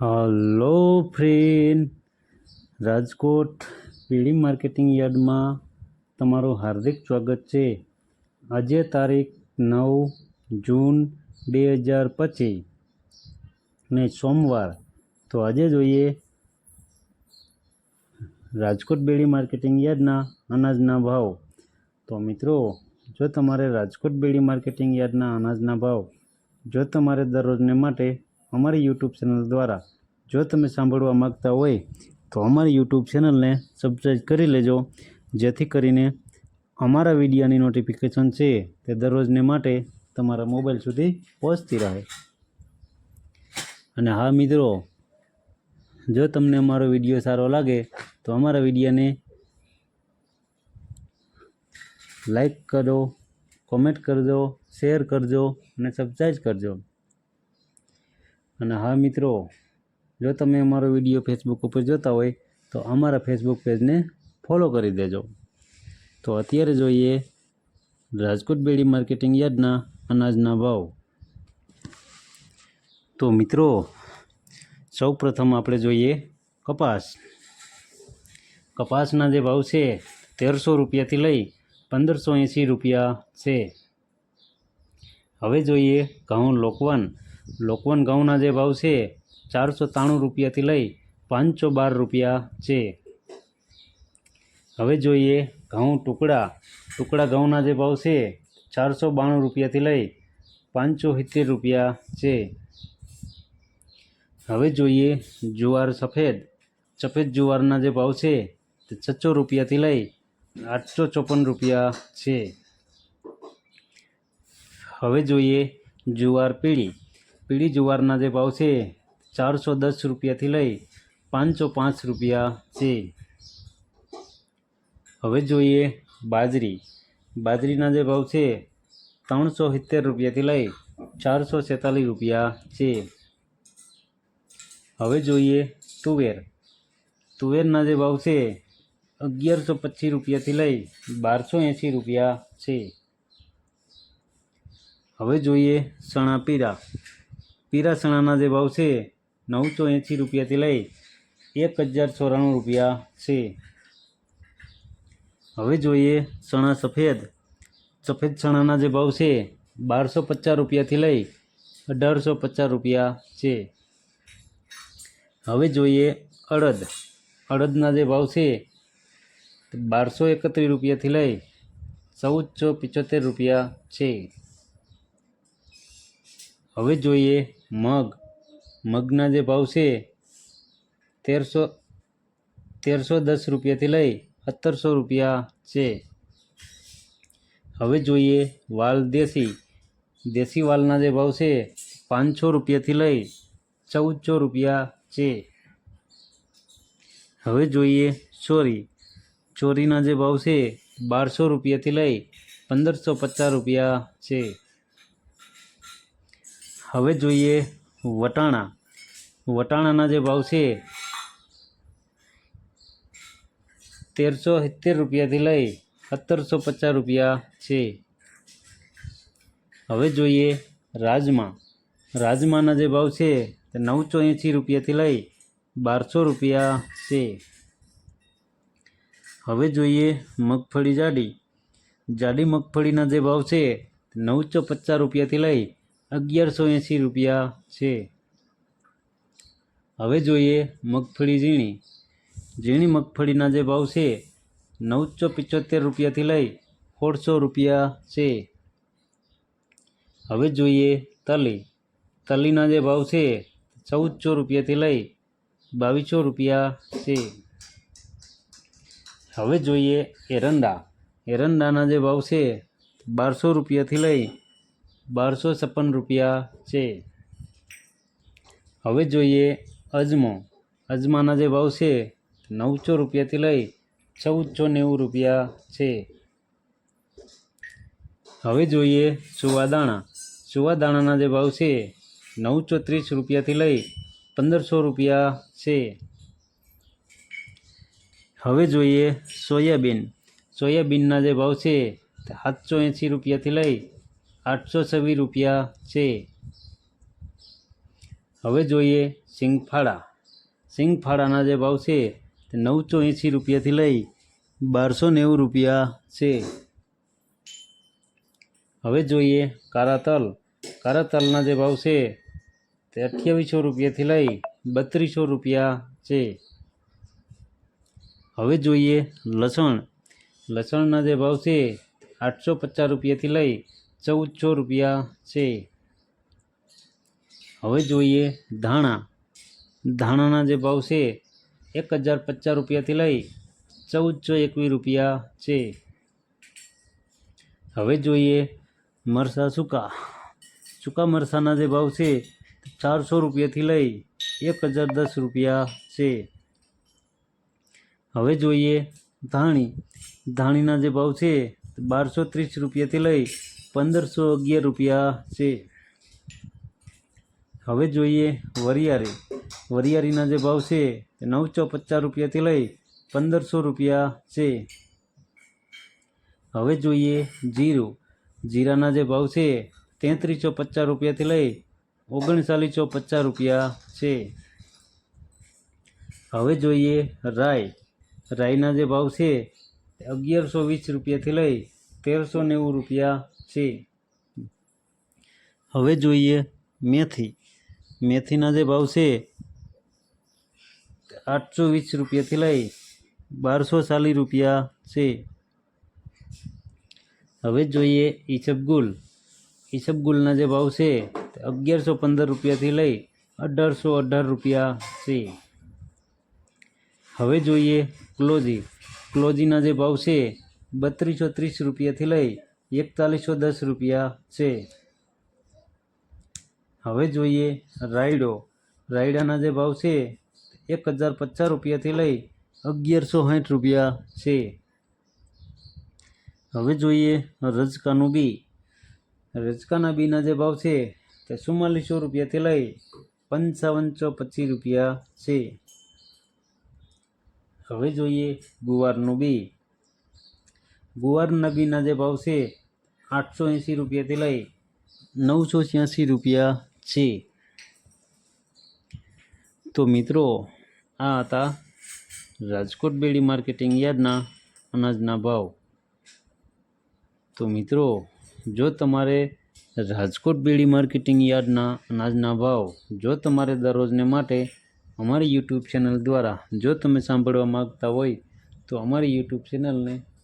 Hello friend, Rajkot પીડી marketing યાર્ડમાં તમારું હાર્દિક સ્વાગત છે. આજે તારીખ નવ જૂન બે હજાર પચીસ ને સોમવાર. તો આજે જોઈએ રાજકોટ બેડી માર્કેટિંગ યાર્ડના અનાજના ભાવ. તો મિત્રો, જો તમારે રાજકોટ બેડી માર્કેટિંગ યાર્ડના અનાજના ભાવ જો તમારે દરરોજને માટે અમારી યુટ્યુબ ચેનલ દ્વારા. જો તમે સાંભળવા માગતા હોય, તો અમારી યુટ્યુબ ચેનલને સબસ્ક્રાઈબ કરી લેજો. જેથી કરીને અમારા વિડીયાની નોટિફિકેશન છે તે દરરોજને માટે તમારા મોબાઈલ સુધી પહોંચતી રહે. અને હા મિત્રો, જો તમને અમારો વીડિયો સારો લાગે, તો અમારા વિડીયાને લાઈક કરો કોમેન્ટ કરજો શેર કરજો અને સબસ્ક્રાઈબ કરજો. અને હા મિત્રો, જો તમે અમારો વીડિયો ફેસબુક ઉપર જોતા હોય, તો અમારા ફેસબુક પેજને ફોલો કરી દેજો. તો અત્યારે જોઈએ રાજકોટ બેડી માર્કેટિંગ યાર્ડના અનાજના ભાવ. તો મિત્રો સૌ પ્રથમ આપણે જોઈએ કપાસ. કપાસના જે ભાવ છે, તેરસો રૂપિયાથી લઈ પંદરસો એંસી રૂપિયા છે. હવે જોઈએ ઘઉં લોકવન. લોકવન ઘઉંના જે ભાવ છે, ચારસો ત્રાણું રૂપિયાથી લઈ પાંચસો બાર રૂપિયા છે. હવે જોઈએ ઘઉં ટુકડા. ટુકડા ઘઉંના જે ભાવ છે, ચારસો બાણું રૂપિયાથી લઈ પાંચસો સિત્તેર રૂપિયા છે. હવે જોઈએ જુવાર સફેદ. સફેદ જુવારના જે ભાવ છે, તે છસો રૂપિયાથી લઈ આઠસો ચોપન રૂપિયા છે. હવે જોઈએ જુવાર પીળી. પીળી જુવારના જે ભાવ છે, ચારસો દસ રૂપિયાથી લઈ પાંચસો પાંચ રૂપિયા છે. હવે જોઈએ બાજરી. બાજરીના જે ભાવ છે, ત્રણસો સિત્તેર રૂપિયાથી લઈ ચારસો છેતાલીસ રૂપિયા છે. હવે જોઈએ તુવેર. તુવેરના જે ભાવ છે, અગિયારસો પચીસ રૂપિયાથી લઈ બારસો એંસી રૂપિયા છે. હવે જોઈએ ચણા પીરા ચણાના જે ભાવ છે, નવસો એંસી રૂપિયાથી લઈ એક હજાર ચોરાણું રૂપિયા છે. હવે જોઈએ ચણા સફેદ. સફેદ ચણાના જે ભાવ છે, બારસો પચાસ રૂપિયાથી લઈ અઢારસો પચાસ રૂપિયા છે. હવે જોઈએ અડદ. અડદના જે ભાવ છે, બારસો એકત્રીસ રૂપિયાથી લઈ ચૌદસો પિચોતેર રૂપિયા છે. હવે જોઈએ મગ. મગના જે ભાવ છે, તેરસો તેરસો દસ રૂપિયાથી લઈ સત્તરસો રૂપિયા છે. હવે જોઈએ વાલ દેશી. દેશી વાલના જે ભાવ છે, પાંચસો રૂપિયાથી લઈ ચૌદસો રૂપિયા છે. હવે જોઈએ ચોરી. ચોરીના જે ભાવ છે, બારસો રૂપિયાથી લઈ પંદરસો પચાસ રૂપિયા છે. હવે જોઈએ વટાણા. વટાણાના જે ભાવ છે, તેરસો સિત્તેર રૂપિયાથી લઈ સત્તરસો પચાસ રૂપિયા છે. હવે જોઈએ રાજમા. રાજમાના જે ભાવ છે, તે નવસો એંસી રૂપિયાથી લઈ બારસો રૂપિયા છે. હવે જોઈએ મગફળી જાડી. જાડી મગફળીના જે ભાવ છે નવસો પચાસ રૂપિયાથી લઈ અગિયારસો એંસી રૂપિયા છે. હવે જોઈએ મગફળી ઝીણી. ઝીણી મગફળીના જે ભાવ છે, નવસો પિચોતેર રૂપિયાથી લઈ સોળસો રૂપિયા છે. હવે જોઈએ તલી. તલીના જે ભાવ છે, ચૌદસો રૂપિયાથી લઈ બાવીસો રૂપિયા છે. હવે જોઈએ એરંડા. એરંડાના જે ભાવ છે, બારસો રૂપિયાથી લઈ બારસો છપ્પન રૂપિયા છે. હવે જોઈએ અજમો. અજમાના જે ભાવ છે, નવસો રૂપિયાથી લઈ ચૌદસો નેવું રૂપિયા છે. હવે જોઈએ સુવાદાણા. સુવાદાણાના જે ભાવ છે, નવસો ત્રીસ રૂપિયાથી લઈ પંદરસો રૂપિયા છે. હવે જોઈએ સોયાબીન. સોયાબીનના જે ભાવ છે, સાતસો એંસી રૂપિયાથી લઈ આઠસો છવ્વીસ રૂપિયા છે. હવે જોઈએ સિંગફાળા. સિંગફાળાના જે ભાવ છે તે નવસો એંસી રૂપિયાથી લઈ બારસો નેવું રૂપિયા છે. હવે જોઈએ કારાતલ. તલ કાળા તલના જે ભાવ છે તે અઠ્યાવીસો રૂપિયાથી લઈ બત્રીસો રૂપિયા છે. હવે જોઈએ લસણ. લસણના જે ભાવ છે આઠસો પચાસ રૂપિયાથી લઈ ચૌદસો રૂપિયા છે. હવે જોઈએ ધાણા. ધાણાના જે ભાવ છે, એક હજાર પચાસ રૂપિયાથી લઈ ચૌદસો એકવીસ રૂપિયા છે. હવે જોઈએ મરસા સૂકા. સૂકા મરસાના જે ભાવ છે, ચારસો રૂપિયાથી લઈ એક હજાર દસ રૂપિયા છે. હવે જોઈએ ધાણી. ધાણીના જે ભાવ છે, બારસો ત્રીસ રૂપિયાથી લઈ પંદરસો અગિયાર રૂપિયા છે. હવે જોઈએ વરિયાળી. વરિયાળીના જે ભાવ છે તે નવસો પચાસ રૂપિયાથી લઈ પંદરસો રૂપિયા છે. હવે જોઈએ જીરું. જીરાના જે ભાવ છે તેત્રીસો પચાસ રૂપિયાથી લઈ ઓગણચાલીસો પચાસ રૂપિયા છે. હવે જોઈએ રાય રાયના જે ભાવ છે અગિયારસો વીસ રૂપિયાથી લઈ તેરસો નેવું રૂપિયા છે હવે જોઈએ મેથી. મેથીના જે ભાવ છે, આઠસો વીસ રૂપિયાથી લઈ બારસો ચાલીસ રૂપિયા છે. હવે જોઈએ ઈસબગુલ ઈસબગુલના જે ભાવ છે અગિયારસો પંદર રૂપિયાથી લઈ અઢારસો અઢાર રૂપિયા છે. હવે જોઈએ ક્લોજી. ક્લોજીના જે ભાવ છે, બત્રીસો ત્રીસ રૂપિયાથી લઈ એકતાલીસો દસ રૂપિયા છે. હવે જોઈએ રાયડો. રાયડાના જે ભાવ છે, એક હજાર પચાસ રૂપિયાથી લઈ અગિયારસો સાઠ રૂપિયા છે. હવે જોઈએ રજકાનું બી. રજકાના બીના જે ભાવ છે, તે ચુમ્માલીસો રૂપિયાથી લઈ પંચાવનસો પચીસ રૂપિયા છે. હવે જોઈએ ગુવારનું બી. ગુવારના નબીના જે ભાવ છે, આઠસો એંસી રૂપિયાથી લઈ નવસો છ્યાસી રૂપિયા છે. તો મિત્રો, આ હતા રાજકોટ બેડી માર્કેટિંગ યાર્ડના અનાજના ભાવ. તો મિત્રો, જો તમારે રાજકોટ બેડી માર્કેટિંગ યાર્ડના અનાજના ભાવ જો તમારે દરરોજને માટે અમારી યુટ્યુબ ચેનલ દ્વારા જો તમે સાંભળવા માગતા હોય, તો અમારી યુટ્યુબ ચેનલને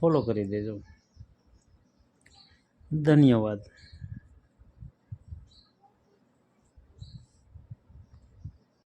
ફોલો કરી દેજો. ધન્યવાદ.